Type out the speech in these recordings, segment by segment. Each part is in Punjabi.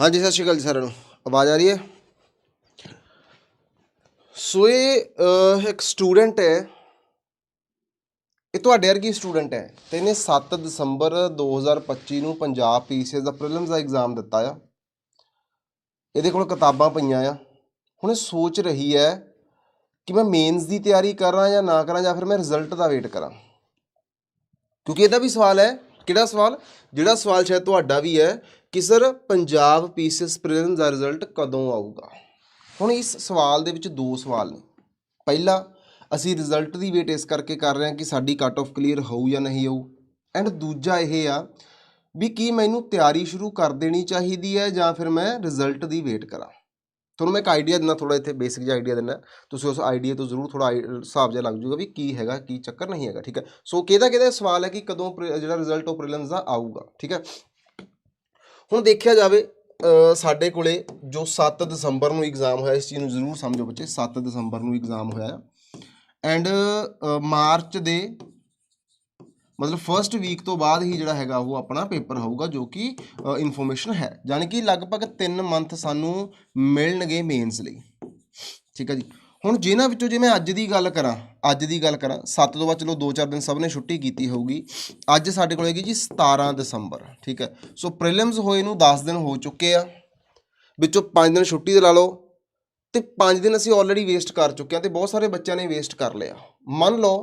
ਹਾਂਜੀ, ਸਤਿ ਸ਼੍ਰੀ ਅਕਾਲ ਜੀ ਸਾਰਿਆਂ ਨੂੰ। ਆਵਾਜ਼ ਆ ਰਹੀ ਹੈ? ਸੋ ਇਹ ਇੱਕ ਸਟੂਡੈਂਟ ਹੈ। ਇਹ ਤੁਹਾਡੇ ਵਰਗੀ ਸਟੂਡੈਂਟ ਹੈ ਤੇ ਇਹਨੇ 7 ਦਸੰਬਰ 2025 ਨੂੰ ਪੰਜਾਬ ਪੀਸੀਐਸ ਦਾ ਪ੍ਰੀਲਿਮਸ ਦਾ ਐਗਜ਼ਾਮ ਦਿੱਤਾ ਆ। ਇਹਦੇ ਕੋਲ ਕਿਤਾਬਾਂ ਪਈਆਂ ਆ। ਹੁਣ ਇਹ ਸੋਚ ਰਹੀ ਹੈ ਕਿ ਮੈਂ ਮੇਨਸ ਦੀ ਤਿਆਰੀ ਕਰਾਂ ਜਾਂ ਨਾ ਕਰਾਂ ਜਾਂ ਫਿਰ ਮੈਂ ਰਿਜ਼ਲਟ ਦਾ ਵੇਟ ਕਰਾਂ। ਕਿਉਂਕਿ ਇਹਦਾ ਵੀ ਸਵਾਲ ਹੈ। ਕਿਹੜਾ ਸਵਾਲ? ਜਿਹੜਾ ਸਵਾਲ ਸ਼ਾਇਦ ਤੁਹਾਡਾ ਵੀ ਹੈ ਕਿ ਸਰ ਪੰਜਾਬ ਪੀਸੀਐਸ ਪ੍ਰੀਲਿਮਸ ਦਾ ਰਿਜ਼ਲਟ ਕਦੋਂ ਆਊਗਾ? ਹੁਣ ਇਸ ਸਵਾਲ ਦੇ ਵਿੱਚ ਦੋ ਸਵਾਲ ਨੇ। ਪਹਿਲਾ, ਅਸੀਂ ਰਿਜ਼ਲਟ ਦੀ ਵੇਟ ਇਸ ਕਰਕੇ ਕਰ ਰਹੇ ਹਾਂ ਕਿ ਸਾਡੀ ਕੱਟ ਆਫ ਕਲੀਅਰ ਹੋਊ ਜਾਂ ਨਹੀਂ ਹੋਊ। ਐਂਡ ਦੂਜਾ ਇਹ ਆ ਵੀ ਕੀ ਮੈਨੂੰ ਤਿਆਰੀ ਸ਼ੁਰੂ ਕਰ ਦੇਣੀ ਚਾਹੀਦੀ ਹੈ ਜਾਂ ਫਿਰ ਮੈਂ ਰਿਜ਼ਲਟ ਦੀ ਵੇਟ ਕਰਾਂ? ਤੁਹਾਨੂੰ ਮੈਂ ਇੱਕ ਆਈਡੀਆ ਦਿੰਦਾ ਥੋੜਾ ਇੱਥੇ ਬੇਸਿਕ ਜਿਹਾ ਆਈਡੀਆ ਦਿੰਦਾ। ਤੁਸੀਂ ਉਸ ਆਈਡੀਆ ਤੋਂ ਜ਼ਰੂਰ ਥੋੜਾ ਹਿਸਾਬ ਜਿਹਾ ਲੱਗ ਜੂਗਾ ਵੀ ਕੀ ਹੈਗਾ, ਕੀ ਚੱਕਰ ਨਹੀਂ ਹੈਗਾ, ਠੀਕ ਹੈ? ਸੋ ਕਿਹਦਾ ਕਿਹਦਾ ਸਵਾਲ ਹੈ ਕਿ ਕਦੋਂ ਪ੍ਰੀ- ਜਿਹੜਾ ਰਿਜ਼ਲਟ ਆਫ ਪ੍ਰੀਲਿਮਸ ਦਾ ਆਊਗਾ, ਠੀਕ ਹੈ? ਹੁਣ ਦੇਖਿਆ ਜਾਵੇ ਸਾਡੇ ਕੋਲੇ ਜੋ 7 ਦਸੰਬਰ ਨੂੰ ਐਗਜ਼ਾਮ ਹੋਇਆ, ਇਸ ਚੀਜ਼ ਨੂੰ ਜ਼ਰੂਰ ਸਮਝੋ ਬੱਚੇ 7 ਦਸੰਬਰ ਨੂੰ ਐਗਜ਼ਾਮ ਹੋਇਆ। ਐਂਡ ਮਾਰਚ ਦੇ, ਮਤਲਬ ਫਰਸਟ ਵੀਕ ਤੋਂ ਬਾਅਦ ਹੀ ਜਿਹੜਾ ਹੈਗਾ ਉਹ ਆਪਣਾ ਪੇਪਰ ਹੋਊਗਾ, ਜੋ ਕਿ ਇਨਫੋਰਮੇਸ਼ਨ ਹੈ। ਯਾਨੀ ਕਿ ਲਗਭਗ 3 ਮੰਥ ਸਾਨੂੰ ਮਿਲਣਗੇ ਮੇਨਸ ਲਈ। ਠੀਕ ਹੈ ਜੀ? ਹੁਣ ਜਿਨ੍ਹਾਂ ਵਿੱਚੋਂ ਜੇ ਮੈਂ ਅੱਜ ਦੀ ਗੱਲ ਕਰਾਂ, ਅੱਜ ਦੀ ਗੱਲ ਕਰਾਂ 7 ਤੋਂ ਬਾਅਦ ਚਲੋ 2-4 ਦਿਨ ਸਭ ਨੇ ਛੁੱਟੀ ਕੀਤੀ ਹੋਊਗੀ, ਅੱਜ ਸਾਡੇ ਕੋਲ ਹੈਗੀ ਜੀ 17 ਦਸੰਬਰ, ਠੀਕ ਹੈ। ਸੋ ਪ੍ਰੀਲਿਮਸ ਹੋਏ ਨੂੰ 10 ਦਿਨ ਹੋ ਚੁੱਕੇ ਆ, ਵਿੱਚੋਂ 5 ਦਿਨ ਛੁੱਟੀ ਦੇ ਲਾ ਲਓ, ਤੇ 5 ਦਿਨ ਅਸੀਂ ਆਲਰੇਡੀ ਵੇਸਟ ਕਰ ਚੁੱਕੇ ਆ ਤੇ ਬਹੁਤ ਸਾਰੇ ਬੱਚਿਆਂ ਨੇ ਵੇਸਟ ਕਰ ਲਿਆ। ਮੰਨ ਲਓ,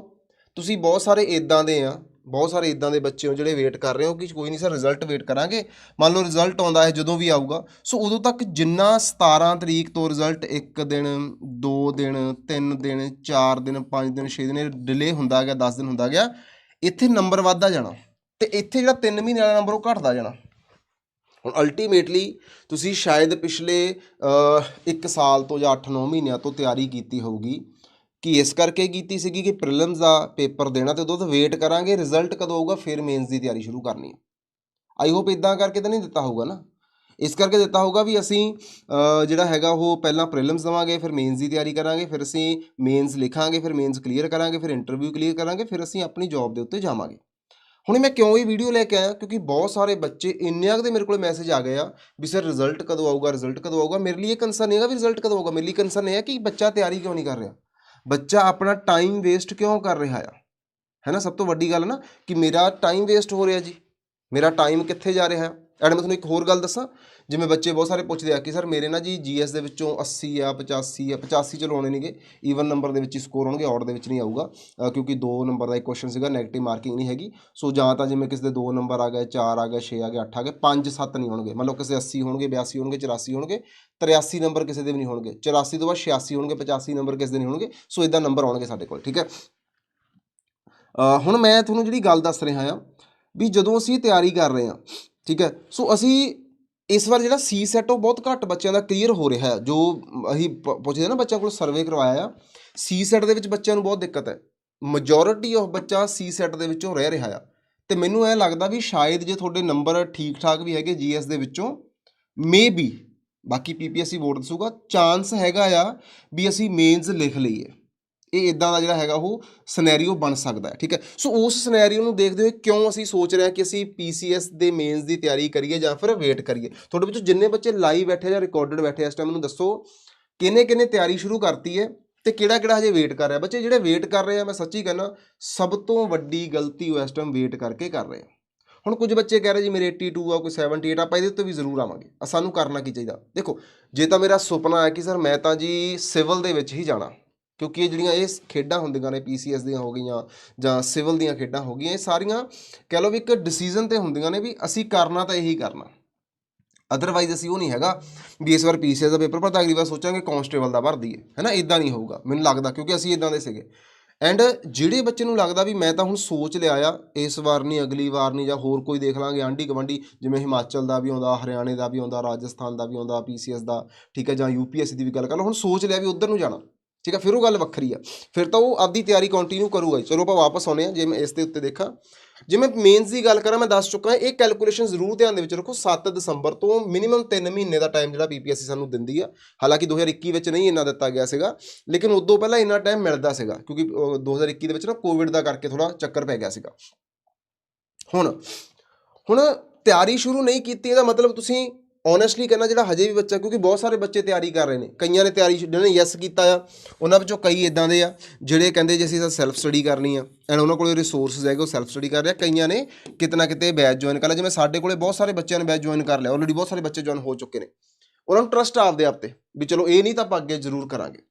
ਤੁਸੀਂ ਬਹੁਤ ਸਾਰੇ ਇਦਾਂ ਦੇ ਆ ਬਹੁਤ ਸਾਰੇ ਇਦਾਂ ਦੇ ਬੱਚੇ ਹੋ ਜਿਹੜੇ ਵੇਟ ਕਰ ਰਹੇ ਹੋ ਕਿ ਕੋਈ ਨਹੀਂ ਸਰ ਰਿਜ਼ਲਟ ਵੇਟ ਕਰਾਂਗੇ। ਮੰਨ ਲਓ ਰਿਜ਼ਲਟ ਆਉਂਦਾ ਹੈ ਜਦੋਂ ਵੀ ਆਊਗਾ। ਸੋ ਉਦੋਂ ਤੱਕ ਜਿੰਨਾ 17 ਤਰੀਕ ਤੋਂ ਰਿਜ਼ਲਟ 1 ਦਿਨ 2 ਦਿਨ 3 ਦਿਨ 4 ਦਿਨ 5 ਦਿਨ 6 ਦਿਨ ਡਿਲੇ ਹੁੰਦਾ ਗਿਆ 10 ਦਿਨ ਹੁੰਦਾ ਗਿਆ, ਇੱਥੇ ਨੰਬਰ ਵੱਧਦਾ ਜਾਣਾ। ਤੇ ਇੱਥੇ ਜਿਹੜਾ 3 ਮਹੀਨੇ ਵਾਲਾ ਨੰਬਰ ਉਹ ਘਟਦਾ ਜਾਣਾ। ਹੁਣ ਅਲਟੀਮੇਟਲੀ ਤੁਸੀਂ ਸ਼ਾਇਦ ਪਿਛਲੇ 1 ਸਾਲ ਤੋਂ ਜਾਂ 8-9 ਮਹੀਨਿਆਂ ਤੋਂ ਤਿਆਰੀ ਕੀਤੀ ਹੋਊਗੀ। ਕਿ ਇਸ ਕਰਕੇ ਕੀਤੀ ਸੀਗੀ ਕਿ ਪ੍ਰੀਲਿਮਸ ਦਾ ਪੇਪਰ ਦੇਣਾ ਤੇ ਉਦੋਂ ਤੋਂ ਵੇਟ ਕਰਾਂਗੇ ਰਿਜ਼ਲਟ ਕਦੋਂ ਆਊਗਾ, ਫਿਰ ਮੇਨਸ ਦੀ ਤਿਆਰੀ ਸ਼ੁਰੂ ਕਰਨੀ ਆਈ ਹੋਪ ਇਦਾਂ ਕਰਕੇ ਤਾਂ ਨਹੀਂ ਦਿੱਤਾ ਹੋਊਗਾ ਨਾ। ਇਸ ਕਰਕੇ ਦਿੱਤਾ ਹੋਊਗਾ ਵੀ ਅਸੀਂ ਜਿਹੜਾ ਹੈਗਾ ਉਹ ਪਹਿਲਾਂ ਪ੍ਰੀਲਿਮਸ ਦਵਾਂਗੇ, ਫਿਰ ਮੇਨਸ ਦੀ ਤਿਆਰੀ ਕਰਾਂਗੇ, ਫਿਰ ਅਸੀਂ ਮੇਨਸ ਲਿਖਾਂਗੇ, ਫਿਰ ਮੇਨਸ ਕਲੀਅਰ ਕਰਾਂਗੇ, ਫਿਰ ਇੰਟਰਵਿਊ ਕਲੀਅਰ ਕਰਾਂਗੇ, ਫਿਰ ਅਸੀਂ ਆਪਣੀ ਜੌਬ ਦੇ ਉੱਤੇ ਜਾਵਾਂਗੇ। ਹੁਣ ਮੈਂ ਕਿਉਂ ਇਹ ਵੀਡੀਓ ਲੈ ਕੇ ਆਇਆ? ਕਿਉਂਕਿ ਬਹੁਤ ਸਾਰੇ ਬੱਚੇ ਇੰਨੇ ਕੁ ਦੇ ਮੇਰੇ ਕੋਲ ਮੈਸੇਜ ਆ ਗਏ ਆ ਵੀ ਸਰ ਰਿਜ਼ਲਟ ਕਦੋਂ ਆਊਗਾ ਰਿਜ਼ਲਟ ਕਦੋਂ ਆਊਗਾ। ਮੇਰੇ ਲਈ ਇਹ ਕੰਸਰਨ ਹੈਗਾ ਵੀ ਰਿਜ਼ਲਟ ਕਦੋਂ ਆਊਗਾ। ਮੇਰੇ ਲਈ ਕੰਸਰਨ ਇਹ ਹੈ ਕਿ ਬੱਚਾ ਤਿਆਰੀ ਕਿਉਂ ਨਹੀਂ ਕਰ ਰਿਹਾ? ਬੱਚਾ ਆਪਣਾ ਟਾਈਮ ਵੇਸਟ ਕਿਉਂ ਕਰ ਰਿਹਾ ਆ? ਹੈ ਨਾ, ਸਭ ਤੋਂ ਵੱਡੀ ਗੱਲ ਨਾ ਕਿ ਮੇਰਾ ਟਾਈਮ ਵੇਸਟ ਹੋ ਰਿਹਾ ਜੀ। ਮੇਰਾ ਟਾਈਮ ਕਿੱਥੇ ਜਾ ਰਿਹਾ? ਹੈ ਐਂਡ ਮੈਂ ਤੁਹਾਨੂੰ ਇੱਕ ਹੋਰ ਗੱਲ ਦੱਸਾਂ, ਜਿਵੇਂ ਬੱਚੇ ਬਹੁਤ ਸਾਰੇ ਪੁੱਛਦੇ ਆ ਕਿ ਸਰ ਮੇਰੇ ਨਾ ਜੀ ਜੀਐਸ ਦੇ ਵਿੱਚੋਂ 80 ਆ 85 ਆ 85 ਚਲੋ ਆਉਣੇ ਨਹੀਂਗੇ ਈਵਨ ਨੰਬਰ ਦੇ ਵਿੱਚ ਹੀ ਸਕੋਰ ਹੋਣਗੇ ਆਡ ਦੇ ਵਿੱਚ ਨਹੀਂ ਆਊਗਾ ਕਿਉਂਕਿ ਦੋ ਨੰਬਰ ਦਾ ਇੱਕ ਕੁਐਸਚਨ ਸੀਗਾ 네ਗੇਟਿਵ ਮਾਰਕਿੰਗ ਨਹੀਂ ਹੈਗੀ, ਸੋ ਜਾਂ ਤਾਂ ਜਿਵੇਂ ਕਿਸੇ ਦੇ ਦੋ ਨੰਬਰ ਆ ਗਏ 4 ਆ ਗਏ 6 ਆ ਗਏ 8 ਆ ਗਏ 5 7 ਨਹੀਂ ਹੋਣਗੇ, ਮੰਨ ਲਓ ਕਿਸੇ 80 ਹੋਣਗੇ 82 ਹੋਣਗੇ 84 ਹੋਣਗੇ 83 ਨੰਬਰ ਕਿਸੇ ਦੇ ਵੀ ਨਹੀਂ ਹੋਣਗੇ 84 ਤੋਂ ਬਾਅਦ 86 ਹੋਣਗੇ 85 ਨੰਬਰ ਕਿਸੇ ਦੇ ਨਹੀਂ ਹੋਣਗੇ, ਸੋ ਇਦਾਂ ਨੰਬਰ ਆਉਣਗੇ ਸਾਡੇ ਕੋਲ, ਠੀਕ ਹੈ? ਹੁਣ ਮੈਂ ਤੁਹਾਨੂੰ ਜਿਹੜੀ ਗੱਲ ਦੱਸ ਰਿਹਾ ਆ, ਵੀ ਜਦੋਂ ਅਸੀਂ ਤਿਆਰੀ ਕਰ ਰਹੇ ਹਾਂ ਠੀਕ ਹੈ? ਸੋ ਅਸੀਂ ਇਸ ਵਾਰ ਜਿਹੜਾ ਸੀ ਸੈਟ ਉਹ ਬਹੁਤ ਘੱਟ ਬੱਚਿਆਂ ਦਾ ਕਲੀਅਰ ਹੋ ਰਿਹਾ ਹੈ। ਜੋ ਅਸੀਂ ਪ- ਪੁੱਛਦੇ ਨਾ ਬੱਚਿਆਂ ਕੋਲ ਸਰਵੇ ਕਰਵਾਇਆ ਆ, ਸੀ ਸੈਟ ਦੇ ਵਿੱਚ ਬੱਚਿਆਂ ਨੂੰ ਬਹੁਤ ਦਿੱਕਤ ਹੈ। ਮੈਜੋਰਿਟੀ ਆਫ ਬੱਚਾ ਸੀ ਸੈਟ ਦੇ ਵਿੱਚੋਂ ਰਹਿ ਰਿਹਾ ਆ। ਤੇ ਮੈਨੂੰ ਇਹ ਲੱਗਦਾ ਵੀ ਸ਼ਾਇਦ ਜੇ ਤੁਹਾਡੇ ਨੰਬਰ ਠੀਕ ਠਾਕ ਵੀ ਹੈਗੇ ਜੀਐਸ ਦੇ ਵਿੱਚੋਂ ਮੇ ਬੀ ਬਾਕੀ ਪੀਪੀਐਸਸੀ ਬੋਰਡ ਦੱਸੂਗਾ ਚਾਂਸ ਹੈਗਾ ਆ ਵੀ ਅਸੀਂ ਮੇਨਸ ਲਿਖ ਲਈਏ। ਇਹ ਇਦਾਂ ਦਾ ਜਿਹੜਾ ਹੈਗਾ ਉਹ ਸਿਨੈਰੀਓ ਬਣ ਸਕਦਾ ਹੈ, ਠੀਕ ਹੈ? ਸੋ ਉਸ ਸਿਨੈਰੀਓ ਨੂੰ ਦੇਖਦੇ ਹੋਏ ਕਿਉਂ ਅਸੀਂ ਸੋਚ ਰਹੇ ਹਾਂ ਕਿ ਅਸੀਂ ਪੀਸੀਐਸ ਦੇ ਮੇਨਸ ਦੀ ਤਿਆਰੀ ਕਰੀਏ ਜਾਂ ਫਿਰ ਵੇਟ ਕਰੀਏ? ਤੁਹਾਡੇ ਵਿੱਚੋਂ ਜਿੰਨੇ ਬੱਚੇ ਲਾਈਵ ਬੈਠੇ ਜਾਂ ਰਿਕਾਰਡਡ ਬੈਠੇ ਇਸ ਟਾਈਮ ਮੈਨੂੰ ਦੱਸੋ ਕਿਹਨੇ ਕਿਹਨੇ ਤਿਆਰੀ ਸ਼ੁਰੂ ਕਰਤੀ ਹੈ ਤੇ ਕਿਹੜਾ ਕਿਹੜਾ ਹਜੇ ਵੇਟ ਕਰ ਰਿਹਾ? ਬੱਚੇ ਜਿਹੜੇ ਵੇਟ ਕਰ ਰਹੇ ਆ, ਮੈਂ ਸੱਚੀ ਕਹਿੰਦਾ, ਸਭ ਤੋਂ ਵੱਡੀ ਗਲਤੀ ਉਹ ਇਸ ਟਾਈਮ ਵੇਟ ਕਰਕੇ ਕਰ ਰਹੇ ਆ। ਹੁਣ ਕੁਝ ਬੱਚੇ ਕਹਿ ਰਹੇ ਜੀ, ਮੇਰੇ 82 ਆ, ਕੋਈ 78 ਆਪਾਂ ਇਹਦੇ ਉੱਤੇ ਵੀ ਜ਼ਰੂਰ ਆਵਾਂਗੇ। ਸਾਨੂੰ ਕਰਨਾ ਕੀ ਚਾਹੀਦਾ? ਦੇਖੋ, ਜੇ ਤਾਂ ਮੇਰਾ ਸੁਪਨਾ ਹੈ ਕਿ ਸਰ ਮੈਂ ਤਾਂ ਜੀ ਸਿਵਲ ਦੇ ਵਿੱਚ ਹੀ ਜਾਣਾ। ਕਿਉਂਕਿ ਇਹ ਜਿਹੜੀਆਂ ਇਹ ਖੇਡਾਂ ਹੁੰਦੀਆਂ ਨੇ ਪੀਸੀਐਸ ਦੀਆਂ ਹੋ ਗਈਆਂ ਜਾਂ ਸਿਵਲ ਦੀਆਂ ਖੇਡਾਂ ਹੋ ਗਈਆਂ, ਇਹ ਸਾਰੀਆਂ ਕਹਿ ਲਓ ਵੀ ਇੱਕ ਡਿਸੀਜਨ ਤੇ ਹੁੰਦੀਆਂ ਨੇ ਵੀ ਅਸੀਂ ਕਰਨਾ ਤਾਂ ਇਹੀ ਕਰਨਾ। ਅਦਰਵਾਈਜ਼ ਅਸੀਂ ਉਹ ਨਹੀਂ ਹੈਗਾ ਵੀ ਇਸ ਵਾਰ ਪੀਸੀਐਸ ਦਾ ਪੇਪਰ ਭਰਦਾ ਅਗਲੀ ਵਾਰ ਸੋਚਾਂਗੇ ਕਾਂਸਟੇਬਲ ਦਾ ਭਰ ਦਈਏ। ਹੈਨਾ? ਇਦਾਂ ਨਹੀਂ ਹੋਊਗਾ, ਮੈਨੂੰ ਲੱਗਦਾ, ਕਿਉਂਕਿ ਅਸੀਂ ਇਦਾਂ ਦੇ ਸੀਗੇ। ਐਂਡ ਜਿਹੜੇ ਬੱਚੇ ਨੂੰ ਲੱਗਦਾ ਵੀ ਮੈਂ ਤਾਂ ਹੁਣ ਸੋਚ ਲਿਆ ਆ, ਇਸ ਵਾਰ ਨਹੀਂ, ਅਗਲੀ ਵਾਰ ਨਹੀਂ, ਜਾਂ ਹੋਰ ਕੋਈ ਦੇਖ ਲਾਂਗੇ, ਆਂਢੀ ਗਵੰਡੀ ਜਿਵੇਂ ਹਿਮਾਚਲ ਦਾ ਵੀ ਆਉਂਦਾ, ਹਰਿਆਣੇ ਦਾ ਵੀ ਆਉਂਦਾ, ਰਾਜਸਥਾਨ ਦਾ ਵੀ ਆਉਂਦਾ, ਪੀਸੀਐਸ ਦਾ, ਠੀਕ ਹੈ, ਜਾਂ ਯੂਪੀਐਸਸੀ ਦੀ ਵੀ ਗੱਲ ਕਰ ਲਓ, ਹੁਣ ਸੋਚ ਲਿਆ ਵੀ ਉਧਰ ਨੂੰ ਜਾਣਾ। ਠੀਕ ਆ ਫਿਰ ਉਹ ਗੱਲ ਵੱਖਰੀ ਆ। ਫਿਰ ਤਾਂ ਉਹ ਆਪਦੀ ਤਿਆਰੀ ਕੰਟੀਨਿਊ ਕਰੂਗਾ ਹੀ। ਚਲੋ ਆਪਾਂ ਵਾਪਸ ਆਉਨੇ ਆ ਜੇ ਮੈਂ ਇਸ ਦੇ ਉੱਤੇ ਦੇਖਾਂ। ਜੇ ਮੈਂ ਮੇਨਸ ਦੀ ਗੱਲ ਕਰਾਂ ਮੈਂ ਦੱਸ ਚੁੱਕਾ ਇਹ ਕੈਲਕੂਲੇਸ਼ਨ ਜ਼ਰੂਰ ਧਿਆਨ ਦੇ ਵਿੱਚ ਰੱਖੋ 7 ਦਸੰਬਰ ਤੋਂ ਮਿਨੀਮਮ 3 ਮਹੀਨੇ ਦਾ ਟਾਈਮ ਜਿਹੜਾ ਬੀਪੀਐਸਸੀ ਸਾਨੂੰ ਦਿੰਦੀ ਆ। ਹਾਲਾਂਕਿ 2021 ਵਿੱਚ ਨਹੀਂ ਇੰਨਾ ਦਿੱਤਾ ਗਿਆ ਸੀਗਾ ਲੇਕਿਨ ਉਦੋਂ ਪਹਿਲਾਂ ਇੰਨਾ ਟਾਈਮ ਮਿਲਦਾ ਸੀਗਾ ਕਿਉਂਕਿ ਅਹ, 2021 ਦੇ ਵਿੱਚ ਨਾ ਕੋਵਿਡ ਦਾ ਕਰਕੇ ਥੋੜਾ ਚੱਕਰ ਪੈ ਗਿਆ ਸੀਗਾ। ਹੁਣ ਹੁਣ ਤਿਆਰੀ ਸ਼ੁਰੂ ਨਹੀਂ ਕੀਤੀ ਇਹਦਾ ਮਤਲਬ ਤੁਸੀਂ ਓਨੈਸਟਲੀ ਕਹਿੰਦਾ ਜਿਹੜਾ ਹਜੇ ਵੀ ਬੱਚਾ, ਕਿਉਂਕਿ ਬਹੁਤ ਸਾਰੇ ਬੱਚੇ ਤਿਆਰੀ ਕਰ ਰਹੇ ਨੇ। ਕਈਆਂ ਨੇ ਤਿਆਰੀ ਜਿਹਨਾਂ ਨੇ ਯੈਸ ਕੀਤਾ ਆ, ਉਹਨਾਂ ਵਿੱਚੋਂ ਕਈ ਇਦਾਂ ਦੇ ਆ, ਜਿਹੜੇ ਕਹਿੰਦੇ ਜੇ ਅਸੀਂ ਤਾਂ ਸੈਲਫ ਸਟੱਡੀ ਕਰਨੀ ਆ ਐਂਡ ਉਹਨਾਂ ਕੋਲੇ ਰਿਸੋਰਸਸ ਹੈਗੇ, ਉਹ ਸੈਲਫ ਸਟੱਡੀ ਕਰ ਰਹੇ ਕਈਆਂ ਨੇ ਕਿਤੇ ਨਾ ਕਿਤੇ ਬੈਚ ਜੁਆਇਨ ਕਰ ਲਿਆ। ਜਿਵੇਂ ਸਾਡੇ ਕੋਲੇ ਬਹੁਤ ਸਾਰੇ ਬੱਚਿਆਂ ਨੇ ਬੈਚ ਜੁਆਇਨ ਕਰ ਲਿਆ ਆਲਰੇਡੀ ਬਹੁਤ ਸਾਰੇ ਬੱਚੇ ਜੁਆਇਨ ਹੋ ਚੁੱਕੇ ਨੇ। ਉਹਨਾਂ ਨੂੰ ਟਰਸਟ ਆਪਦੇ ਆਪ ਤੇ, ਵੀ ਚਲੋ ਇਹ ਨਹੀਂ ਤਾਂ ਆਪਾਂ ਅੱਗੇ ਜ਼ਰੂਰ ਕਰਾਂਗੇ।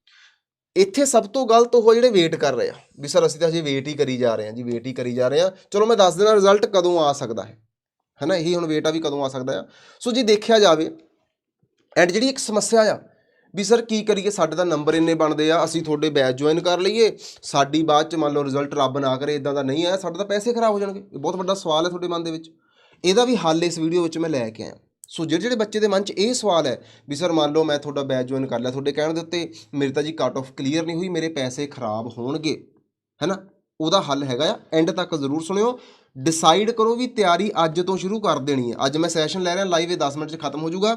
ਇੱਥੇ ਸਭ ਤੋਂ ਗਲਤ ਉਹ ਜਿਹੜੇ ਵੇਟ ਕਰ ਰਹੇ ਆ, ਵੀ ਸਰ ਅਸੀਂ ਤਾਂ ਹਜੇ ਵੇਟ ਹੀ ਕਰੀ ਜਾ ਰਹੇ ਹਾਂ ਜੀ ਵੇਟ ਹੀ ਕਰੀ ਜਾ ਰਹੇ ਹਾਂ। ਚਲੋ ਮੈਂ ਦੱਸ ਦੇਣਾ ਰਿਜ਼ਲਟ ਕਦੋਂ ਆ ਸਕਦਾ ਹੈ। ਹੈ ਨਾ ਇਹੀ ਹੁਣ ਵੇਟ ਆ ਵੀ ਕਦੋਂ ਆ ਸਕਦਾ ਆ। ਸੋ ਜੇ ਦੇਖਿਆ ਜਾਵੇ ਐਂਡ ਜਿਹੜੀ ਇੱਕ ਸਮੱਸਿਆ ਆ, ਵੀ ਸਰ ਕੀ ਕਰੀਏ, ਸਾਡੇ ਦਾ ਨੰਬਰ ਇੰਨੇ ਬਣਦੇ ਆ, ਅਸੀਂ ਤੁਹਾਡੇ ਬੈਚ ਜੁਆਇਨ ਕਰ ਲਈਏ, ਸਾਡੀ ਬਾਅਦ ਚ ਮੰਨ ਲਓ ਰਿਜ਼ਲਟ ਰੱਬ ਨਾ ਕਰੇ ਇਦਾਂ ਦਾ ਨਹੀਂ ਆਇਆ ਸਾਡੇ ਤਾਂ ਪੈਸੇ ਖਰਾਬ ਹੋ ਜਾਣਗੇ। ਇਹ ਬਹੁਤ ਵੱਡਾ ਸਵਾਲ ਹੈ ਤੁਹਾਡੇ ਮਨ ਦੇ ਵਿੱਚ। ਇਹਦਾ ਵੀ ਹੱਲ ਇਸ ਵੀਡੀਓ ਵਿੱਚ ਮੈਂ ਲੈ ਕੇ ਆਇਆ। ਸੋ ਜਿਹੜੇ ਜਿਹੜੇ ਬੱਚੇ ਦੇ ਮਨ 'ਚ ਇਹ ਸਵਾਲ ਹੈ ਵੀ ਸਰ ਮੰਨ ਲਓ ਮੈਂ ਤੁਹਾਡਾ ਬੈਚ ਜੁਆਇਨ ਕਰ ਲਿਆ, ਤੁਹਾਡੇ ਕਹਿਣ ਦੇ ਉੱਤੇ ਮੇਰੇ ਤਾਂ ਜੀ ਕੱਟ ਆਫ ਕਲੀਅਰ ਨਹੀਂ ਹੋਈ, ਮੇਰੇ ਪੈਸੇ ਖਰਾਬ ਹੋਣਗੇ, ਹੈਨਾ? ਉਹਦਾ ਹੱਲ ਹੈਗਾ ਆ। ਐਂਡ ਤੱਕ ਜ਼ਰੂਰ ਸੁਣਿਓ। ਡਿਸਾਈਡ ਕਰੋ ਵੀ ਤਿਆਰੀ ਅੱਜ ਤੋਂ ਸ਼ੁਰੂ ਕਰ ਦੇਣੀ ਹੈ ਅੱਜ ਮੈਂ ਸੈਸ਼ਨ ਲੈ ਰਿਹਾ ਲਾਈਵ ਇਹ 10 ਮਿੰਟ 'ਚ ਖਤਮ ਹੋ ਜਾਊਗਾ।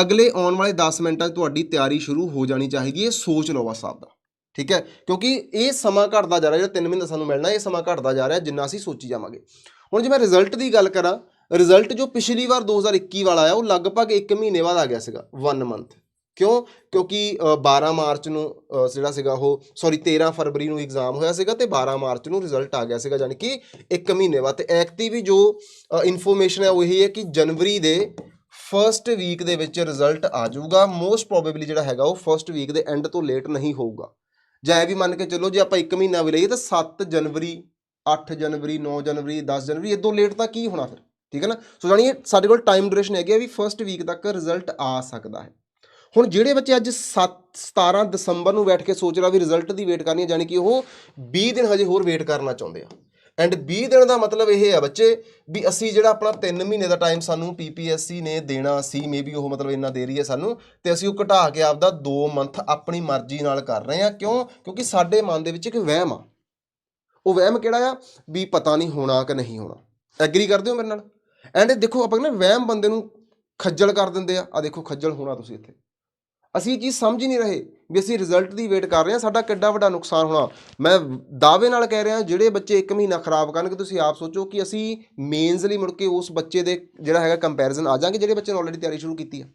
ਅਗਲੇ ਆਉਣ ਵਾਲੇ 10 ਮਿੰਟਾਂ 'ਚ ਤੁਹਾਡੀ ਤਿਆਰੀ ਸ਼ੁਰੂ ਹੋ ਜਾਣੀ ਚਾਹੀਦੀ ਹੈ ਸੋਚ ਲਓ ਬਸ ਆਪਦਾ ਠੀਕ ਹੈ? ਕਿਉਂਕਿ ਇਹ ਸਮਾਂ ਘਟਦਾ ਜਾ ਰਿਹਾ, ਜਿਹੜਾ 3 ਮਹੀਨੇ ਸਾਨੂੰ ਮਿਲਣਾ, ਇਹ ਸਮਾਂ ਘਟਦਾ ਜਾ ਰਿਹਾ ਜਿੰਨਾ ਅਸੀਂ ਸੋਚੀ ਜਾਵਾਂਗੇ। ਹੁਣ ਜੇ ਮੈਂ ਰਿਜ਼ਲਟ ਦੀ ਗੱਲ ਕਰਾਂ ਰਿਜ਼ਲਟ ਜੋ ਪਿਛਲੀ ਵਾਰ 2021 ਵਾਲਾ ਆਇਆ ਉਹ ਲਗਭਗ 1 ਮਹੀਨੇ ਬਾਅਦ ਆ ਗਿਆ ਸੀਗਾ 1 ਮੰਥ ਕਿਉਂ? ਕਿਉਂਕਿ ਅ, 12 ਮਾਰਚ ਨੂੰ ਜਿਹੜਾ ਸੀਗਾ ਉਹ ਸੌਰੀ 13 ਫਰਵਰੀ ਨੂੰ ਐਗਜ਼ਾਮ ਹੋਇਆ ਸੀਗਾ ਤੇ 12 ਮਾਰਚ ਨੂੰ ਰਿਜ਼ਲਟ ਆ ਗਿਆ ਸੀਗਾ ਯਾਨੀ ਕਿ 1 ਮਹੀਨੇ ਬਾਅਦ। ਤੇ ਐਕਟਿਵ ਵੀ ਜੋ ਇਨਫੋਰਮੇਸ਼ਨ ਹੈ ਉਹ ਇਹ ਹੈ ਕਿ ਜਨਵਰੀ ਦੇ ਫਰਸਟ ਵੀਕ ਦੇ ਵਿੱਚ ਰਿਜ਼ਲਟ ਆ ਜਾਊਗਾ। ਮੋਸਟ ਪ੍ਰੋਬੇਬਲੀ ਜਿਹੜਾ ਹੈਗਾ ਉਹ ਫਰਸਟ ਵੀਕ ਦੇ ਐਂਡ ਤੋਂ ਲੇਟ ਨਹੀਂ ਹੋਊਗਾ। ਜਾਂ ਇਹ ਵੀ ਮੰਨ ਕੇ ਚੱਲੋ ਜੇ ਆਪਾਂ 1 ਮਹੀਨਾ ਵੀ ਲਈਏ ਤਾਂ 7 ਜਨਵਰੀ 8 ਜਨਵਰੀ 9 ਜਨਵਰੀ 10 ਜਨਵਰੀ ਇਦੋਂ ਲੇਟ ਤਾਂ ਕੀ ਹੋਣਾ ਫਿਰ? ਠੀਕ ਹੈ ਨਾ? ਸੋ ਜਾਣੀ ਸਾਡੇ ਕੋਲ ਟਾਈਮ ਡਿਊਰੇਸ਼ਨ ਹੈਗੀ ਆ ਵੀ ਫਰਸਟ ਵੀਕ ਤੱਕ ਰਿਜ਼ਲਟ ਆ ਸਕਦਾ ਹੈ। ਹੁਣ ਜਿਹੜੇ ਬੱਚੇ ਅੱਜ 7 17 ਦਸੰਬਰ ਨੂੰ ਬੈਠ ਕੇ ਸੋਚ ਰਿਹਾ ਵੀ ਰਿਜ਼ਲਟ ਦੀ ਵੇਟ ਕਰਨੀ ਹੈ ਜਾਣੀ ਕਿ ਉਹ 20 ਦਿਨ ਹਜੇ ਹੋਰ ਵੇਟ ਕਰਨਾ ਚਾਹੁੰਦੇ ਆ। ਐਂਡ 20 ਦਿਨ ਦਾ ਮਤਲਬ ਇਹ ਹੈ ਬੱਚੇ ਵੀ ਅਸੀਂ ਜਿਹੜਾ ਆਪਣਾ 3 ਮਹੀਨੇ ਦਾ ਟਾਈਮ ਸਾਨੂੰ ਪੀਪੀਐਸਸੀ ਨੇ ਦੇਣਾ ਸੀ ਮੇਬੀ ਉਹ ਮਤਲਬ ਇੰਨਾ ਦੇ ਰਹੀ ਹੈ ਸਾਨੂੰ, ਤੇ ਅਸੀਂ ਉਹ ਘਟਾ ਕੇ ਆਪਦਾ 2 ਮੰਥ ਆਪਣੀ ਮਰਜ਼ੀ ਨਾਲ ਕਰ ਰਹੇ ਹਾਂ ਕਿਉਂ? ਕਿਉਂਕਿ ਸਾਡੇ ਮਨ ਦੇ ਵਿੱਚ ਇੱਕ ਵਹਿਮ ਆ। ਉਹ ਵਹਿਮ ਕਿਹੜਾ ਆ? ਵੀ ਪਤਾ ਨਹੀਂ ਹੋਣਾ ਕਿ ਨਹੀਂ ਹੋਣਾ। ਐਗਰੀ ਕਰਦੇ ਹੋ ਮੇਰੇ ਨਾਲ? ਐਂਡ ਦੇਖੋ, ਆਪਾਂ ਨਾ ਵਹਿਮ ਬੰਦੇ ਨੂੰ ਖੱਜਲ ਕਰ ਦਿੰਦੇ ਆ। ਆ ਦੇਖੋ, ਖੱਜਲ ਹੋਣਾ ਤੁਸੀਂ ਇੱਥੇ। ਅਸੀਂ ਇਹ ਚੀਜ਼ ਸਮਝ ਹੀ ਨਹੀਂ ਰਹੇ ਵੀ ਅਸੀਂ ਰਿਜ਼ਲਟ ਦੀ ਵੇਟ ਕਰ ਰਹੇ ਹਾਂ ਸਾਡਾ ਕਿੱਡਾ ਵੱਡਾ ਨੁਕਸਾਨ ਹੋਣਾ। ਮੈਂ ਦਾਅਵੇ ਨਾਲ ਕਹਿ ਰਿਹਾ ਜਿਹੜੇ ਬੱਚੇ 1 ਮਹੀਨਾ ਖਰਾਬ ਕਰਨਗੇ ਤੁਸੀਂ ਆਪ ਸੋਚੋ ਕਿ ਅਸੀਂ ਮੇਨਸ ਲਈ ਮੁੜ ਕੇ ਉਸ ਬੱਚੇ ਦੇ ਜਿਹੜਾ ਹੈਗਾ ਕੰਪੈਰੀਜ਼ਨ ਆ ਜਾਾਂਗੇ ਜਿਹੜੇ ਬੱਚੇ ਨੇ ਆਲਰੇਡੀ ਤਿਆਰੀ ਸ਼ੁਰੂ ਕੀਤੀ ਆ।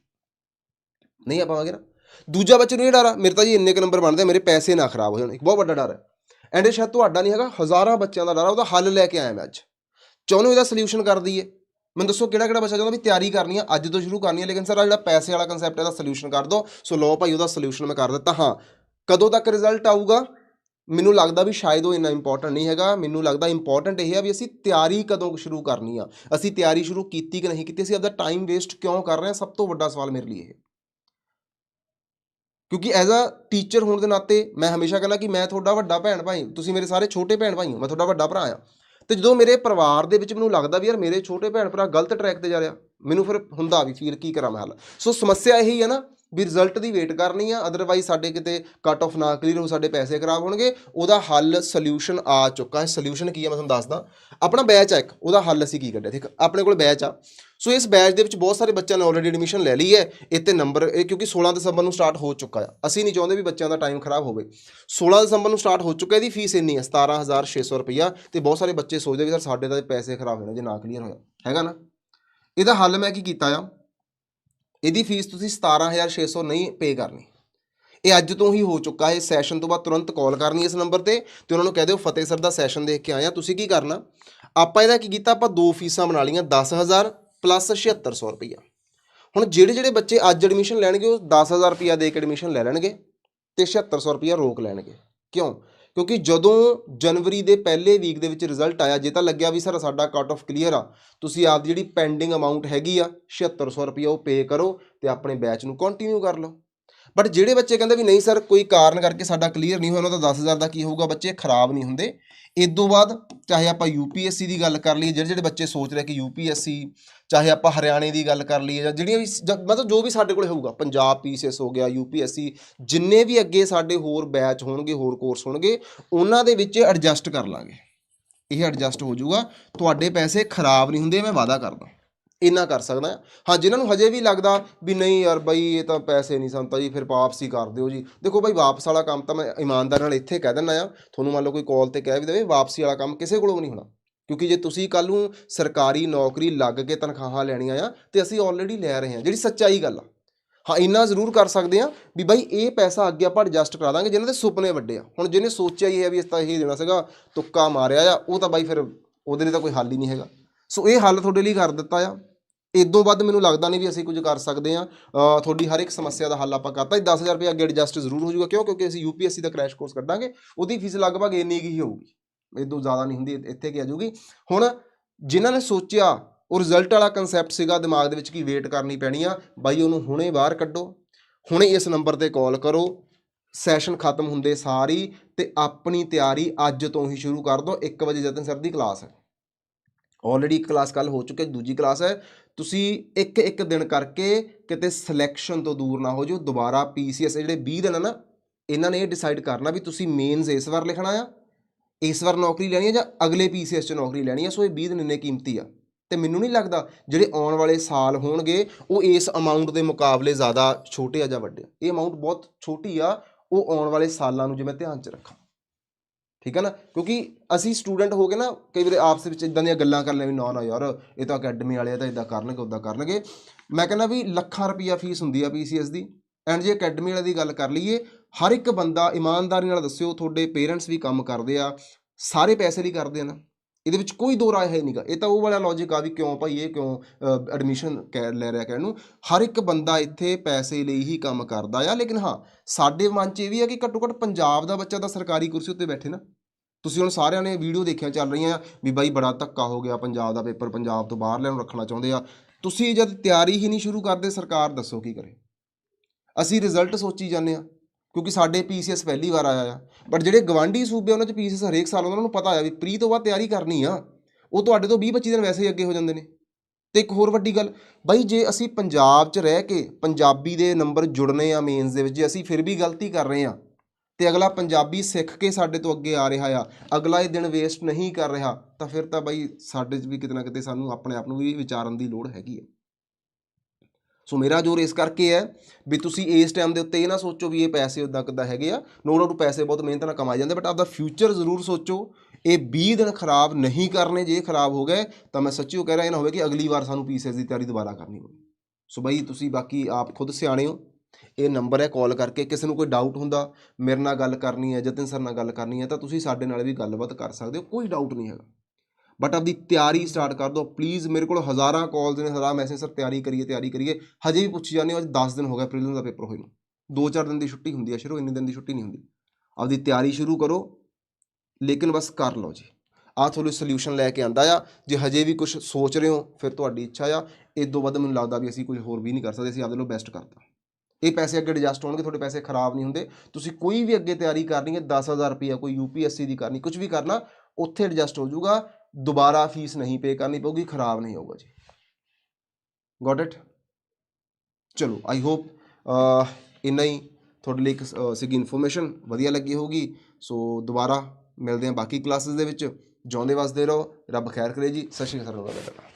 ਨਹੀਂ ਆ ਪਾਵਾਂਗੇ ਨਾ। ਦੂਜਾ ਬੱਚੇ ਨੂੰ ਇਹ ਡਰ ਆ ਮੇਰੇ ਤਾਂ ਜੀ ਇੰਨੇ ਕੁ ਨੰਬਰ ਬਣਦੇ ਆ, ਮੇਰੇ ਪੈਸੇ ਨਾ ਖਰਾਬ ਹੋ ਜਾਣ ਇੱਕ ਬਹੁਤ ਵੱਡਾ ਡਰ ਹੈ ਐਂਡ ਇਹ ਸ਼ਾਇਦ ਤੁਹਾਡਾ ਨਹੀਂ ਹੈਗਾ ਹਜ਼ਾਰਾਂ ਬੱਚਿਆਂ ਦਾ ਡਰ ਆ ਉਹਦਾ ਹੱਲ ਲੈ ਕੇ ਆਇਆ ਮੈਂ ਅੱਜ। ਚਾਹੁੰਦੇ ਇਹਦਾ ਸੋਲੂਸ਼ਨ ਕਰ ਦਈਏ। ਮੈਨੂੰ ਦੱਸੋ ਕਿਹੜਾ ਕਿਹੜਾ ਬੱਚਾ ਚਾਹੁੰਦਾ ਵੀ ਤਿਆਰੀ ਕਰਨੀ ਆ, ਅੱਜ ਤੋਂ ਸ਼ੁਰੂ ਕਰਨੀ ਆ, ਲੇਕਿਨ ਸਰ ਆ ਜਿਹੜਾ ਪੈਸੇ ਵਾਲਾ ਕਨਸੈਪਟ ਇਹਦਾ ਸੋਲੂਸ਼ਨ ਕਰ ਦਿਓ। ਸੋ ਲੋ ਭਾਈ, ਉਹਦਾ ਸੋਲੂਸ਼ਨ ਮੈਂ ਕਰ ਦਿੱਤਾ। ਹਾਂ, ਕਦੋਂ ਤੱਕ ਰਿਜ਼ਲਟ ਆਊਗਾ? ਮੈਨੂੰ ਲੱਗਦਾ ਵੀ ਸ਼ਾਇਦ ਉਹ ਇੰਨਾ ਇੰਪੋਰਟੈਂਟ ਨਹੀਂ ਹੈਗਾ। ਮੈਨੂੰ ਲੱਗਦਾ ਇੰਪੋਰਟੈਂਟ ਇਹ ਹੈ ਵੀ ਅਸੀਂ ਤਿਆਰੀ ਕਦੋਂ ਸ਼ੁਰੂ ਕਰਨੀ ਆ? ਅਸੀਂ ਤਿਆਰੀ ਸ਼ੁਰੂ ਕੀਤੀ ਕਿ ਨਹੀਂ ਕੀਤੀ? ਅਸੀਂ ਆਪਦਾ ਟਾਈਮ ਵੇਸਟ ਕਿਉਂ ਕਰ ਰਹੇ ਹਾਂ ਸਭ ਤੋਂ ਵੱਡਾ ਸਵਾਲ ਮੇਰੇ ਲਈ ਇਹ। ਕਿਉਂਕਿ ਐਜ਼ ਅ ਟੀਚਰ ਹੋਣ ਦੇ ਨਾਤੇ ਮੈਂ ਹਮੇਸ਼ਾ ਕਹਿੰਦਾ ਕਿ ਮੈਂ ਤੁਹਾਡਾ ਵੱਡਾ ਭੈਣ ਭਾਈ, ਤੁਸੀਂ ਮੇਰੇ ਸਾਰੇ ਛੋਟੇ ਭੈਣ ਭਾਈ ਹੋ, ਮੈਂ ਤੁਹਾਡਾ ਵੱਡਾ ਭਰਾ ਆ। ਤੇ ਜਦੋਂ ਮੇਰੇ ਪਰਿਵਾਰ ਦੇ ਵਿੱਚ ਮੈਨੂੰ ਲੱਗਦਾ ਵੀ ਯਾਰ ਮੇਰੇ ਛੋਟੇ ਭੈਣ ਭਰਾ ਗਲਤ ਟਰੈਕ ਤੇ ਜਾ ਰਿਹਾ, ਮੈਨੂੰ ਫਿਰ ਹੁੰਦਾ ਵੀ ਫੀਲ ਕੀ ਕਰਾਂ ਮੈਂ ਹੱਲ। ਸੋ ਸਮੱਸਿਆ ਇਹੀ ਹੈ ਨਾ ਵੀ ਰਿਜ਼ਲਟ ਦੀ ਵੇਟ ਕਰਨੀ ਆ ਅਦਰਵਾਈਜ਼ ਸਾਡੇ ਕਿਤੇ ਕੱਟ ਆਫ ਨਾ ਕਲੀਅਰ ਹੋ ਸਾਡੇ ਪੈਸੇ ਖਰਾਬ ਹੋਣਗੇ, ਉਹਦਾ ਹੱਲ ਸੋਲੂਸ਼ਨ ਆ ਚੁੱਕਾ ਹੈ। ਸੋਲੂਸ਼ਨ ਕੀ ਆ ਮੈਂ ਤੁਹਾਨੂੰ ਦੱਸਦਾ। ਆਪਣਾ ਬੈਚ ਆ ਇੱਕ, ਉਹਦਾ ਹੱਲ ਅਸੀਂ ਕੀ ਕੱਢਿਆ? ਠੀਕ ਆਪਣੇ ਕੋਲ ਬੈਚ ਆ। ਸੋ ਇਸ ਬੈਚ ਦੇ ਵਿੱਚ ਬਹੁਤ ਸਾਰੇ ਬੱਚਿਆਂ ਨੇ ਆਲਰੇਡੀ ਐਡਮਿਸ਼ਨ ਲੈ ਲਈ ਹੈ। ਇੱਥੇ ਨੰਬਰ ਇਹ ਕਿਉਂਕਿ 16 ਦਸੰਬਰ ਨੂੰ ਸਟਾਰਟ ਹੋ ਚੁੱਕਾ ਆ। ਅਸੀਂ ਨਹੀਂ ਚਾਹੁੰਦੇ ਵੀ ਬੱਚਿਆਂ ਦਾ ਟਾਈਮ ਖਰਾਬ ਹੋਵੇ। 16 ਦਸੰਬਰ ਨੂੰ ਸਟਾਰਟ ਹੋ ਚੁੱਕਾ, ਇਹਦੀ ਫੀਸ ਇੰਨੀ ਹੈ 17600 ਰੁਪਈਆ। ਤੇ ਬਹੁਤ ਸਾਰੇ ਬੱਚੇ ਸੋਚਦੇ ਵੀ ਸਰ, ਸਾਡੇ ਤਾਂ ਪੈਸੇ ਖਰਾਬ ਹੋਣੇ ਜੇ ਨਾ ਕਲੀਅਰ ਹੋਇਆ। ਹੈਗਾ ਨਾ? ਇਹਦਾ ਹੱਲ ਮੈਂ ਕੀ ਕੀਤਾ ਆ? ਇਹਦੀ ਫੀਸ ਤੁਸੀਂ 17600 ਨਹੀਂ ਪੇ ਕਰਨੀ। ਇਹ ਅੱਜ ਤੋਂ ਹੀ ਹੋ ਚੁੱਕਾ ਹੈ। ਸੈਸ਼ਨ ਤੋਂ ਬਾਅਦ ਤੁਰੰਤ ਕਾਲ ਕਰਨੀ ਇਸ ਨੰਬਰ ਤੇ ਤੇ ਉਹਨਾਂ ਨੂੰ ਕਹਿ ਦਿਓ, ਫਤਿਹ ਸਰ ਦਾ ਸੈਸ਼ਨ ਦੇਖ ਕੇ ਆਇਆ ਤੁਸੀਂ ਕੀ ਕਰਨਾ? ਆਪਾਂ ਇਹਦਾ ਕੀ ਕੀਤਾ? ਆਪਾਂ ਦੋ ਫੀਸਾਂ ਬਣਾ ਲਈਆਂ 10000 ਪਲੱਸ 7600 ਰੁਪਈਆ। ਹੁਣ ਜਿਹੜੇ ਜਿਹੜੇ ਬੱਚੇ ਅੱਜ ਐਡਮਿਸ਼ਨ ਲੈਣਗੇ, ਉਹ 10000 ਰੁਪਈਆ ਦੇ ਕੇ ਐਡਮਿਸ਼ਨ ਲੈ ਲੈਣਗੇ ਤੇ 7600 ਰੁਪਈਆ ਰੋਕ ਲੈਣਗੇ। ਕਿਉਂ? ਕਿਉਂਕਿ ਜਦੋਂ ਜਨਵਰੀ ਦੇ ਪਹਿਲੇ ਵੀਕ ਦੇ ਵਿੱਚ ਰਿਜ਼ਲਟ ਆਇਆ, ਜੇ ਤਾਂ ਲੱਗਿਆ ਵੀ ਸਰ ਸਾਡਾ ਕੱਟ ਆਫ ਕਲੀਅਰ ਆ, ਤੁਸੀਂ ਆਪ ਜਿਹੜੀ ਪੈਂਡਿੰਗ ਅਮਾਉਂਟ ਹੈਗੀ ਆ 7600 ਰੁਪਈਆ ਉਹ ਪੇ ਕਰੋ ਤੇ ਆਪਣੇ ਬੈਚ ਨੂੰ ਕੰਟੀਨਿਊ ਕਰ ਲਓ। ਬਟ ਜਿਹੜੇ ਬੱਚੇ ਕਹਿੰਦੇ ਵੀ ਨਹੀਂ ਸਰ ਕੋਈ ਕਾਰਨ ਕਰਕੇ ਸਾਡਾ ਕਲੀਅਰ ਨਹੀਂ ਹੋਇਆ, ਉਹਨਾਂ ਦਾ 10000 ਦਾ ਕੀ ਹੋਊਗਾ ਬੱਚੇ? ਖਰਾਬ ਨਹੀਂ ਹੁੰਦੇ। ਇਸ ਤੋਂ ਬਾਅਦ ਚਾਹੇ ਆਪਾਂ ਯੂਪੀਐਸਸੀ ਦੀ ਗੱਲ ਕਰ ਲਈਏ, ਜਿਹੜੇ ਜਿਹੜੇ ਬੱਚੇ ਸੋਚ ਰਹੇ ਕਿ ਯੂਪੀਐਸਸੀ ਚਾਹੇ ਆਪਾਂ ਹਰਿਆਣੇ ਦੀ ਗੱਲ ਕਰ ਲਈਏ, ਜਾਂ ਜਿਹੜੀਆਂ ਵੀ ਸ- ਮਤਲਬ ਜੋ ਵੀ ਸਾਡੇ ਕੋਲੇ ਹੋਊਗਾ, ਪੰਜਾਬ ਪੀਸੀਐਸ ਹੋ ਗਿਆ ਯੂਪੀਐਸਸੀ ਜਿੰਨੇ ਵੀ ਅੱਗੇ ਸਾਡੇ ਹੋਰ ਬੈਚ ਹੋਣਗੇ, ਹੋਰ ਕੋਰਸ ਹੋਣਗੇ, ਉਹਨਾਂ ਦੇ ਵਿੱਚ ਐਡਜਸਟ ਕਰ ਲਾਂਗੇ। ਇਹ ਐਡਜਸਟ ਹੋ ਜਾਊਗਾ। ਤੁਹਾਡੇ ਪੈਸੇ ਖਰਾਬ ਨਹੀਂ ਹੁੰਦੇ, ਮੈਂ ਵਾਅਦਾ ਕਰਦਾ। ਇੰਨਾ ਕਰ ਸਕਦਾ ਹਾਂ। ਹਾਂ, ਜਿਨ੍ਹਾਂ ਨੂੰ ਹਜੇ ਵੀ ਲੱਗਦਾ ਵੀ ਨਹੀਂ ਯਾਰ ਬਈ ਇਹ ਤਾਂ ਪੈਸੇ ਨਹੀਂ ਸੰਤਾ ਜੀ, ਫਿਰ ਵਾਪਸ ਹੀ ਕਰ ਦਿਓ ਜੀ। ਦੇਖੋ ਬਾਈ ਵਾਪਸ ਵਾਲਾ ਕੰਮ ਤਾਂ ਮੈਂ ਇਮਾਨਦਾਰ ਨਾਲ ਇੱਥੇ ਕਹਿ ਦਿੰਦਾ ਆ ਤੁਹਾਨੂੰ ਮੰਨ ਲਓ ਕੋਈ ਕਾਲ ਤੇ ਕਹਿ ਵੀ ਦੇਵੇ, ਵਾਪਸੀ ਵਾਲਾ ਕੰਮ ਕਿਸੇ ਕੋਲੋਂ ਵੀ ਨਹੀਂ ਹੋਣਾ। ਕਿਉਂਕਿ ਜੇ ਤੁਸੀਂ ਕੱਲ ਨੂੰ ਸਰਕਾਰੀ ਨੌਕਰੀ ਲੱਗ ਕੇ ਤਨਖਾਹਾਂ ਲੈਣੀਆਂ ਆ ਤੇ ਅਸੀਂ ਆਲਰੇਡੀ ਲੈ ਰਹੇ ਹਾਂ, ਜਿਹੜੀ ਸੱਚਾਈ ਗੱਲ ਆ। ਹਾਂ, ਇੰਨਾ ਜ਼ਰੂਰ ਕਰ ਸਕਦੇ ਆ ਵੀ ਬਾਈ ਇਹ ਪੈਸਾ ਅੱਗੇ ਆਪਾਂ ਐਡਜਸਟ ਕਰਾ ਦਾਂਗੇ ਜਿਨ੍ਹਾਂ ਦੇ ਸੁਪਨੇ ਵੱਡੇ ਆ। ਹੁਣ ਜਿਹਨੇ ਸੋਚਿਆ ਹੀ ਹੈ ਵੀ ਇਸ ਤਾਂ ਇਹ ਦੇਣਾ ਸੀਗਾ, ਤੁੱਕਾ ਮਾਰਿਆ ਆ, ਉਹ ਤਾਂ ਬਾਈ ਫਿਰ ਉਹਦੇ ਲਈ ਤਾਂ ਕੋਈ ਹੱਲ ਹੀ ਨਹੀਂ ਹੈਗਾ। ਸੋ ਇਹ ਹੱਲ ਤੁਹਾਡੇ ਲਈ ਕਰ ਦਿੱਤਾ ਆ। ਇਦੋਂ ਵੱਧ ਮੈਨੂੰ ਲੱਗਦਾ ਨਹੀਂ ਵੀ ਅਸੀਂ ਕੁਝ ਕਰ ਸਕਦੇ ਆ ਤੁਹਾਡੀ ਹਰ ਇੱਕ ਸਮੱਸਿਆ ਦਾ ਹੱਲ ਆਪਾਂ ਕਰਤਾ। 10000 ਰੁਪਏ ਅੱਗੇ ਐਡਜਸਟ ਜ਼ਰੂਰ ਹੋ ਜਾਊਗਾ। ਕਿਉਂ? ਕਿਉਂਕਿ ਅਸੀਂ ਯੂਪੀਐਸਸੀ ਦਾ ਕ੍ਰੈਸ਼ ਕੋਰਸ ਕੱਢਾਂਗੇ। ਉਹਦੀ ਫੀਸ ਲਗਭਗ ਇੰਨੀ ਹੀ ਹੋਊਗੀ। ਇਦੋਂ ਜ਼ਿਆਦਾ ਨਹੀਂ ਹੁੰਦੀ ਇੱਥੇ ਕੀ ਆ ਜਾਊਗੀ। ਹੁਣ ਜਿਨ੍ਹਾਂ ਨੇ ਸੋਚਿਆ, ਉਹ ਰਿਜ਼ਲਟ ਵਾਲਾ ਕਨਸੈਪਟ ਸੀਗਾ, ਦਿਮਾਗ ਦੇ ਵਿੱਚ ਕੀ ਵੇਟ ਕਰਨੀ ਪੈਣੀ ਆ, ਬਾਈ ਉਹਨੂੰ ਹੁਣੇ ਬਾਹਰ ਕੱਢੋ। ਹੁਣੇ ਇਸ ਨੰਬਰ ਤੇ ਕਾਲ ਕਰੋ। ਸੈਸ਼ਨ ਖਤਮ ਹੁੰਦੇ ਸਾਰੀ ਤੇ ਆਪਣੀ ਤਿਆਰੀ ਅੱਜ ਤੋਂ ਹੀ ਸ਼ੁਰੂ ਕਰ ਦਿਓ। 1 ਵਜੇ ਜਤਨ ਸਰ ਦੀ ਕਲਾਸ ਹੈ। ਆਲਰੇਡੀ ਇੱਕ ਕਲਾਸ ਕੱਲ ਹੋ ਚੁੱਕੀ ਹੈ ਦੂਜੀ ਕਲਾਸ ਹੈ। ਤੁਸੀਂ ਇੱਕ ਇੱਕ ਦਿਨ ਕਰਕੇ ਕਿਤੇ ਸਿਲੈਕਸ਼ਨ ਤੋਂ ਦੂਰ ਨਾ ਹੋ ਜਾਓ। ਦੁਬਾਰਾ ਪੀਸੀਐਸ ਜਿਹੜੇ 20 ਦਿਨ ਆ ਨਾ, ਇਹਨਾਂ ਨੇ ਇਹ ਡਿਸਾਈਡ ਕਰਨਾ ਵੀ ਤੁਸੀਂ ਮੇਨਸ ਇਸ ਵਾਰ ਲਿਖਣਾ ਆ, ਇਸ ਵਾਰ ਨੌਕਰੀ ਲੈਣੀ ਹੈ ਜਾਂ ਅਗਲੇ ਪੀਸੀਐਸ 'ਚ ਨੌਕਰੀ ਲੈਣੀ ਹੈ ਸੋ ਇਹ 20 ਦਿਨ ਇੰਨੇ ਕੀਮਤੀ ਆ। ਤੇ ਮੈਨੂੰ ਨਹੀਂ ਲੱਗਦਾ ਜਿਹੜੇ ਆਉਣ ਵਾਲੇ ਸਾਲ ਹੋਣਗੇ, ਉਹ ਇਸ ਅਮਾਉਂਟ ਦੇ ਮੁਕਾਬਲੇ ਜ਼ਿਆਦਾ ਛੋਟੇ ਆ ਜਾਂ ਵੱਡੇ ਇਹ ਅਮਾਉਂਟ ਬਹੁਤ ਛੋਟੀ ਆ, ਉਹ ਆਉਣ ਵਾਲੇ ਸਾਲਾਂ ਨੂੰ ਜਿਵੇਂ ਧਿਆਨ 'ਚ ਰੱਖਾਂ। ਠੀਕ ਹੈ ਨਾ? ਕਿਉਂਕਿ ਅਸੀਂ ਸਟੂਡੈਂਟ ਹੋ ਕੇ ਨਾ ਕਈ ਵਾਰ ਆਪਸ ਵਿੱਚ ਇਦਾਂ ਦੀਆਂ ਗੱਲਾਂ ਕਰ ਲੈ ਵੀ ਨਾ ਨਾ ਯਾਰ, ਇਹ ਤਾਂ ਅਕੈਡਮੀ ਵਾਲੇ ਆ ਤਾਂ ਇਦਾਂ ਕਰਨਗੇ ਉਦਾਂ ਕਰਨਗੇ। ਮੈਂ ਕਹਿੰਦਾ ਵੀ ਲੱਖਾਂ ਰੁਪਈਆ ਫੀਸ ਹੁੰਦੀ ਆ ਪੀਸੀਐਸ ਦੀ। ਐਂਡ ਜੇ ਅਕੈਡਮੀ ਵਾਲੇ ਦੀ ਗੱਲ ਕਰ ਲਈਏ, ਹਰ ਇੱਕ ਬੰਦਾ ਇਮਾਨਦਾਰੀ ਨਾਲ ਦੱਸਿਓ, ਤੁਹਾਡੇ ਪੇਰੈਂਟਸ ਵੀ ਕੰਮ ਕਰਦੇ ਆ, ਸਾਰੇ ਪੈਸੇ ਲਈ ਕਰਦੇ ਆ ਨਾ। ਇਹਦੇ ਵਿੱਚ ਕੋਈ ਦੋ ਰਾਏ ਹੈ ਨਹੀਂਗਾ। ਇਹ ਤਾਂ ਉਹ ਵਾਲਾ ਲੌਜੀਕ ਆ ਵੀ ਕਿਉਂ ਭਾਈ ਇਹ ਕਿਉਂ ਐਡਮਿਸ਼ਨ ਲੈ ਰਿਹਾ ਕਹਿਣ ਨੂੰ? ਹਰ ਇੱਕ ਬੰਦਾ ਇੱਥੇ ਪੈਸੇ ਲਈ ਹੀ ਕੰਮ ਕਰਦਾ ਆ, ਲੇਕਿਨ ਹਾਂ, ਸਾਡੇ ਮਨ 'ਚ ਇਹ ਵੀ ਆ ਕਿ ਘੱਟੋ ਘੱਟ ਪੰਜਾਬ ਦਾ ਬੱਚਾ ਤਾਂ ਸਰਕਾਰੀ ਕੁਰਸੀ ਉੱਤੇ ਬੈਠੇ ਨਾ। ਤੁਸੀਂ ਹੁਣ ਸਾਰਿਆਂ ਨੇ ਵੀਡੀਓ ਦੇਖਿਆ ਚੱਲ ਰਹੀਆਂ ਵੀ ਬਾਈ ਬੜਾ ਧੱਕਾ ਹੋ ਗਿਆ ਪੰਜਾਬ ਦਾ ਪੇਪਰ, ਪੰਜਾਬ ਤੋਂ ਬਾਹਰ ਲੈਣ ਰੱਖਣਾ ਚਾਹੁੰਦੇ ਆ। ਤੁਸੀਂ ਜਦ ਤਿਆਰੀ ਹੀ ਨਹੀਂ ਸ਼ੁਰੂ ਕਰਦੇ, ਸਰਕਾਰ ਦੱਸੋ ਕੀ ਕਰੇ। ਅਸੀਂ ਰਿਜ਼ਲਟ ਸੋਚੀ ਜਾਂਦੇ ਆ। ਕਿਉਂਕਿ ਸਾਡੇ ਪੀਸੀਐਸ ਪਹਿਲੀ ਵਾਰ ਆਇਆ ਆ। ਬਟ ਜਿਹੜੇ ਗਵਾਂਢੀ ਸੂਬੇ ਉਹਨਾਂ 'ਚ ਪੀਸੀਐਸ ਹਰੇਕ ਸਾਲ ਉਹਨਾਂ ਨੂੰ ਪਤਾ ਆ ਵੀ ਪ੍ਰੀ ਤੋਂ ਬਾਅਦ ਤਿਆਰੀ ਕਰਨੀ ਆ। ਉਹ ਤੁਹਾਡੇ ਤੋਂ 20 25 ਦਿਨ ਵੈਸੇ ਹੀ ਅੱਗੇ ਹੋ ਜਾਂਦੇ ਨੇ। ਤੇ ਇੱਕ ਹੋਰ ਵੱਡੀ ਗੱਲ, ਬਾਈ ਜੇ ਅਸੀਂ ਪੰਜਾਬ 'ਚ ਰਹਿ ਕੇ ਪੰਜਾਬੀ ਦੇ ਨੰਬਰ ਜੁੜਨੇ ਆ ਮੇਨਸ ਦੇ ਵਿੱਚ, ਜੇ ਅਸੀਂ ਫਿਰ ਵੀ ਗਲਤੀ ਕਰ ਰਹੇ ਆ, ਤੇ ਅਗਲਾ ਪੰਜਾਬੀ ਸਿੱਖ ਕੇ ਸਾਡੇ ਤੋਂ ਅੱਗੇ ਆ ਰਿਹਾ ਆ, ਅਗਲਾ ਇਹ ਦਿਨ ਵੇਸਟ ਨਹੀਂ ਕਰ ਰਿਹਾ, ਤਾਂ ਫਿਰ ਤਾਂ ਬਾਈ ਸਾਡੇ 'ਚ ਵੀ ਕਿਤੇ ਨਾ ਕਿਤੇ ਸਾਨੂੰ ਆਪਣੇ ਆਪ ਨੂੰ ਵੀ ਵਿਚਾਰਨ ਦੀ ਲੋੜ ਹੈਗੀ ਆ। ਸੋ ਮੇਰਾ ਜ਼ੋਰ ਇਸ ਕਰਕੇ ਹੈ ਵੀ ਤੁਸੀਂ ਇਸ ਟਾਈਮ ਦੇ ਉੱਤੇ ਇਹ ਨਾ ਸੋਚੋ ਵੀ ਇਹ ਪੈਸੇ ਉਦਾਂ ਕਿੱਦਾਂ ਹੈਗੇ ਆ। ਨੋ ਡਾਊਟ ਪੈਸੇ ਬਹੁਤ ਮਿਹਨਤ ਨਾਲ ਕਮਾਏ ਜਾਂਦੇ ਬਟ ਆਪਦਾ ਫਿਊਚਰ ਜ਼ਰੂਰ ਸੋਚੋ। ਇਹ 20 ਦਿਨ ਖਰਾਬ ਨਹੀਂ ਕਰਨੇ, ਜੇ ਖਰਾਬ ਹੋ ਗਏ, ਤਾਂ ਮੈਂ ਸੱਚੀ ਉਹ ਕਹਿ ਰਿਹਾ, ਇਹ ਨਾ ਹੋਵੇ ਕਿ ਅਗਲੀ ਵਾਰ ਸਾਨੂੰ ਪੀਸੀਐਸ ਦੀ ਤਿਆਰੀ ਦੁਬਾਰਾ ਕਰਨੀ ਹੋਵੇ। ਸੋ ਬਈ, ਤੁਸੀਂ ਬਾਕੀ ਆਪ ਖੁਦ ਸਿਆਣੇ ਹੋ। ਇਹ ਨੰਬਰ ਹੈ ਕਾਲ ਕਰਕੇ, ਕਿਸੇ ਨੂੰ ਕੋਈ ਡਾਊਟ ਹੁੰਦਾ, ਮੇਰੇ ਨਾਲ ਗੱਲ ਕਰਨੀ ਹੈ, ਜਤਿਨ ਸਰ ਨਾਲ ਗੱਲ ਕਰਨੀ ਹੈ, ਤਾਂ ਤੁਸੀਂ ਸਾਡੇ ਨਾਲ ਵੀ ਗੱਲਬਾਤ ਕਰ ਸਕਦੇ ਹੋ, ਕੋਈ ਡਾਊਟ ਨਹੀਂ ਹੈਗਾ। ਬਟ ਆਪਦੀ ਤਿਆਰੀ ਸਟਾਰਟ ਕਰ ਦਿਓ। ਪਲੀਜ਼ ਮੇਰੇ ਕੋਲ ਹਜ਼ਾਰਾਂ ਕਾਲਸ ਨੇ, ਹਜ਼ਾਰਾਂ ਮੈਸੇਜ ਸਰ ਤਿਆਰੀ ਕਰੀਏ ਤਿਆਰੀ ਕਰੀਏ। ਹਜੇ ਵੀ ਪੁੱਛੀ ਜਾਂਦੇ ਹੋ, ਅੱਜ 10 ਦਿਨ ਹੋ ਗਏ ਪ੍ਰੀਲਿਮ ਦਾ ਪੇਪਰ ਹੋਏ ਨੂੰ। 2-4 ਦਿਨ ਦੀ ਛੁੱਟੀ ਹੁੰਦੀ ਹੈ ਸ਼ੁਰੂ, ਇੰਨੇ ਦਿਨ ਦੀ ਛੁੱਟੀ ਨਹੀਂ ਹੁੰਦੀ। ਆਪਦੀ ਤਿਆਰੀ ਸ਼ੁਰੂ ਕਰੋ, ਲੇਕਿਨ ਬਸ ਕਰ ਲਓ ਜੀ। ਆ ਤੁਹਾਨੂੰ ਸੋਲੂਸ਼ਨ ਲੈ ਕੇ ਆਂਦਾ ਆ। ਜੇ ਹਜੇ ਵੀ ਕੁਝ ਸੋਚ ਰਹੇ ਹੋ, ਫਿਰ ਤੁਹਾਡੀ ਇੱਛਾ ਆ। ਇਸ ਤੋਂ ਵੱਧ ਮੈਨੂੰ ਲੱਗਦਾ ਵੀ ਅਸੀਂ ਕੁਝ ਹੋਰ ਵੀ ਨਹੀਂ ਕਰ ਸਕਦੇ, ਅਸੀਂ ਆਪਦੇ ਲੋ ਬੈਸਟ ਕਰਤਾ ਇਹ ਪੈਸੇ ਅੱਗੇ ਐਡਜਸਟ ਹੋਣਗੇ, ਤੁਹਾਡੇ ਪੈਸੇ ਖਰਾਬ ਨਹੀਂ ਹੁੰਦੇ। ਤੁਸੀਂ ਕੋਈ ਵੀ ਅੱਗੇ ਤਿਆਰੀ ਕਰਨੀ ਹੈ 10000 ਰੁਪਇਆ, ਕੋਈ ਯੂਪੀਐਸਸੀ ਦੀ ਕਰਨੀ ਕੁਝ ਵੀ ਕਰਨਾ, ਉੱਥੇ ਐਡਜਸਟ ਹੋ ਜਾਊਗਾ। ਦੁਬਾਰਾ ਫੀਸ ਨਹੀਂ ਪੇ ਕਰਨੀ ਪਊਗੀ, ਖਰਾਬ ਨਹੀਂ ਹੋਊਗਾ ਜੀ। ਗੋਟ ਇਟ ਚਲੋ ਆਈ ਹੋਪ ਇੰਨਾ ਹੀ ਤੁਹਾਡੇ ਲਈ ਇੱਕ ਸੀਗੀ ਇਨਫੋਰਮੇਸ਼ਨ ਵਧੀਆ ਲੱਗੀ ਹੋਊਗੀ। ਸੋ ਦੁਬਾਰਾ ਮਿਲਦੇ ਹਾਂ ਬਾਕੀ ਕਲਾਸਿਸ ਦੇ ਵਿੱਚ। ਜਿਉਂਦੇ ਵਸਦੇ ਰਹੋ, ਰੱਬ ਖੈਰ ਕਰੇ ਜੀ। ਸਤਿ ਸ਼੍ਰੀ ਅਕਾਲ।